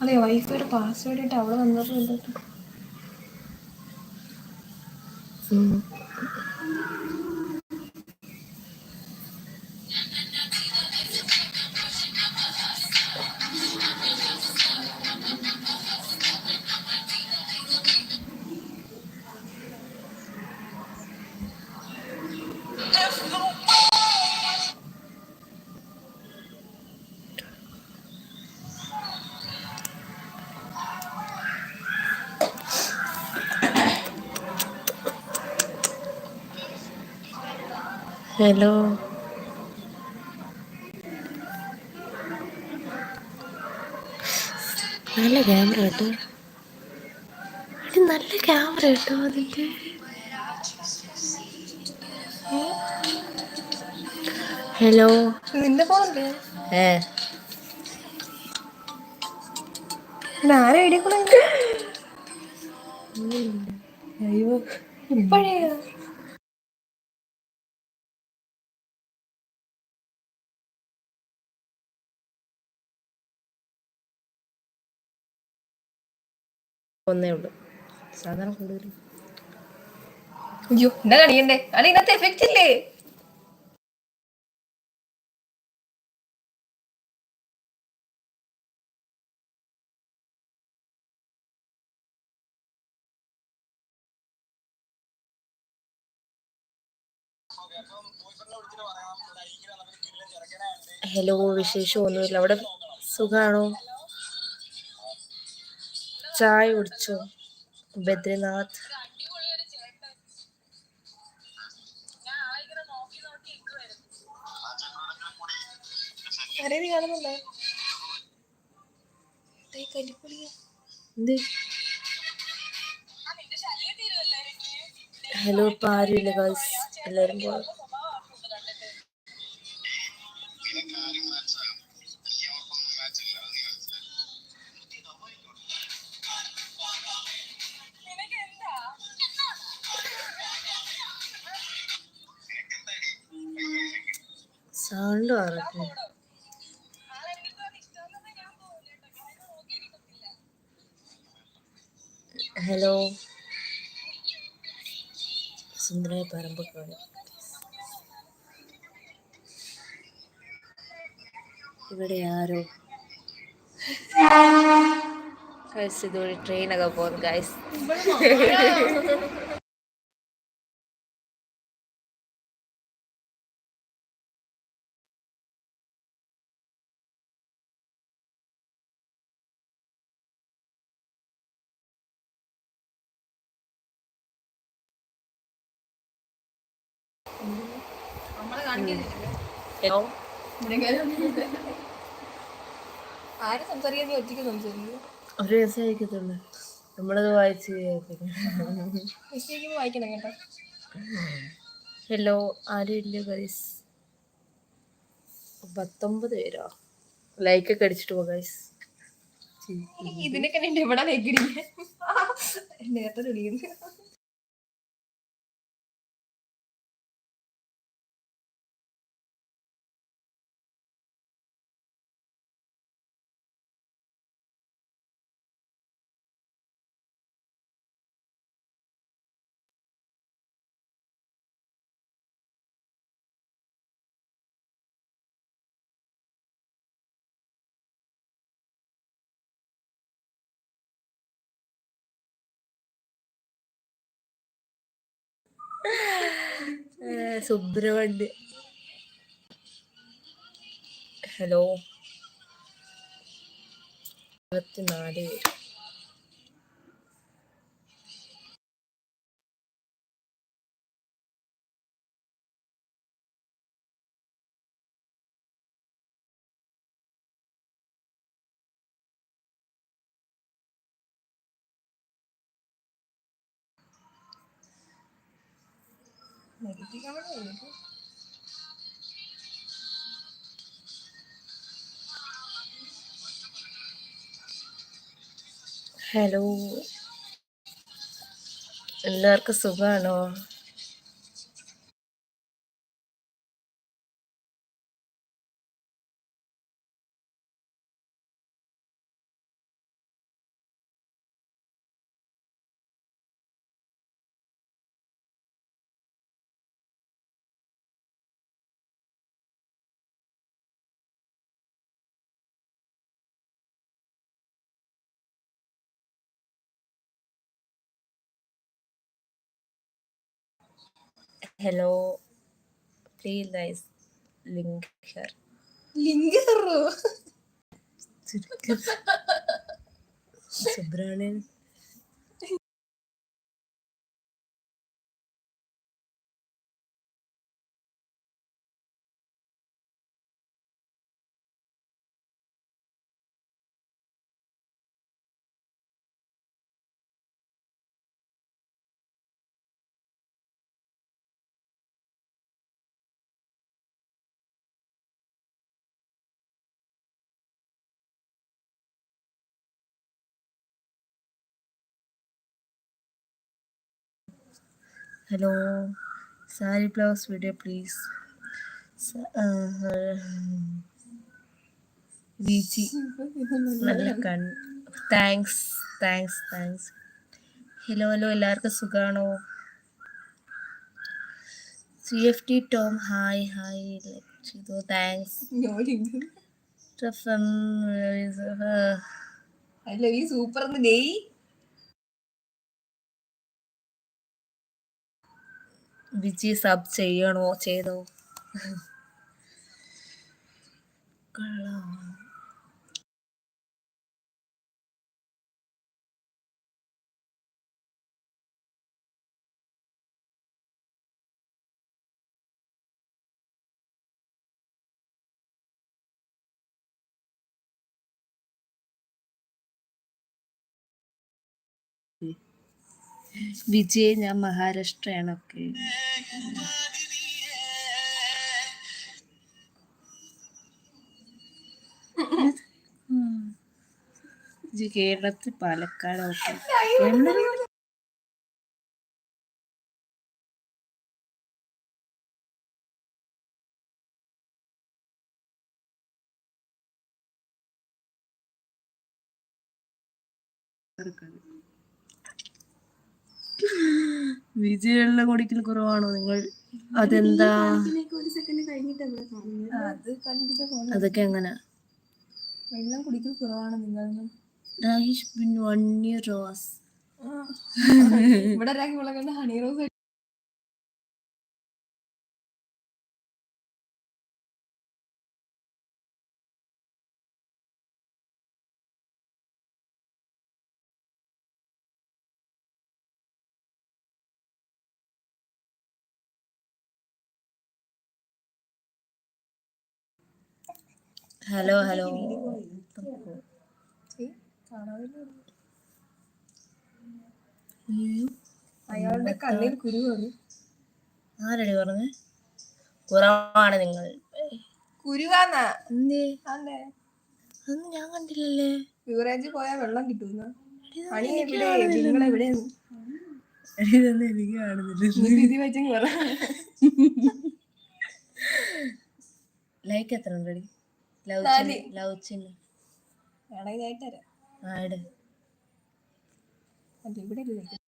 അതെ വൈഫ് ഒരു പാസ്വേഡ് ഇട്ട് അവിടെ വന്നപ്പോ ഹലോ. നല്ല ക്യാമറ കേട്ടോ. നല്ല ക്യാമറ കേട്ടോ അതിന്റെ ഹലോ. നിന്റെ ഫോണല്ലേ ഏ. ആരെ വീഡിയോ കോൾ അയ്യോ ഇപ്പഴേ. ഒന്നേ ഉള്ളൂ. സാധാരണ കൂടുതൽ അയ്യോ എന്നാ കാണിക്കണ്ടേ? അല്ല ഇന്നത്തെ എഫക്റ്റ് ഇല്ലേ? ഹലോ വിശേഷം ഒന്നുമില്ല. അവിടെ സുഖാണോ? ചായ കുടിച്ചോ. ബദ്രിനാഥ്. കാണുന്നുണ്ടോ? ഹലോ ഇപ്പൊ ആരുമില്ല ഗേൾസ് എല്ലാരും പോയി. സൗണ്ട് മാറട്ടെ ഹലോ. സുന്ദരായ പറമ്പക്കാട് ഇവിടെ ആരോ. ഗൈസ് ഇതുവഴി ട്രെയിനൊക്കെ പോകുന്നു ഗൈസ് ഒരു ദിവസം നമ്മളത് വായിച്ച് കേട്ടോ ഹലോ ആരും ഇല്ല ഗൈസ് പത്തൊമ്പത് പേരോ? ലൈക്കൊക്കെ അടിച്ചിട്ട് പോ ഗൈസ് ഇതിനൊക്കെ എവിടെ വെക്കിടില്ല നേരത്തെ സുബ്രഹ്മണ്യ ഹലോ. ഇരുപത്തിനാല്. പേര് നെഗറ്റീവ് കമന്റ് ഹലോ എല്ലാവർക്കും സുഖമാണോ hello please guys link here link Subramanian hello sari blouse video please Viji നല്ല കൺ thanks thanks thanks hello hello എല്ലാവർക്കും സുഖാണോ? C F T Tom hi hi ചെയ്തു താങ്ക്സ് അല്ല ഈ സൂപ്പർ നെയ്. വിജി സബ് ചെയ്യണോ ചെയ്തോ കൊള്ളാം വിജയ് ഞാൻ മഹാരാഷ്ട്രയാണ് ഇത് കേരളത്തിൽ പാലക്കാട് ഒക്കെ വിജയ് വെള്ളം കൊടിക്കൽ കുറവാണോ നിങ്ങൾ? അതെന്താ? അതൊക്കെ എങ്ങനെ? വെള്ളം കുടിക്കൽ കുറവാണ് നിങ്ങൾ രാജേഷ് ബിൻ വൺ ഇയർ റോസ് ഇവിടെ ഹണി റോസ് ഹലോ ഹലോ. അയാളുടെ കണ്ണിൽ കുരു വന്നു. ആരടി പറഞ്ഞ്? കുറവാണ് നിങ്ങൾ. കുരുവാന്നാ? അതൊന്നും ഞാൻ കണ്ടില്ലല്ലേ? യുവറേജ് പോയാ വെള്ളം കിട്ടുന്ന ലൈക്ക് എത്ര ഉണ്ടടി ലവ് നാല്. ലവ് ചിഹ്നം. വേണമെങ്കിൽ ആയിട്ട് തരാം. ആട് ഇവിടെ ഇല്ല.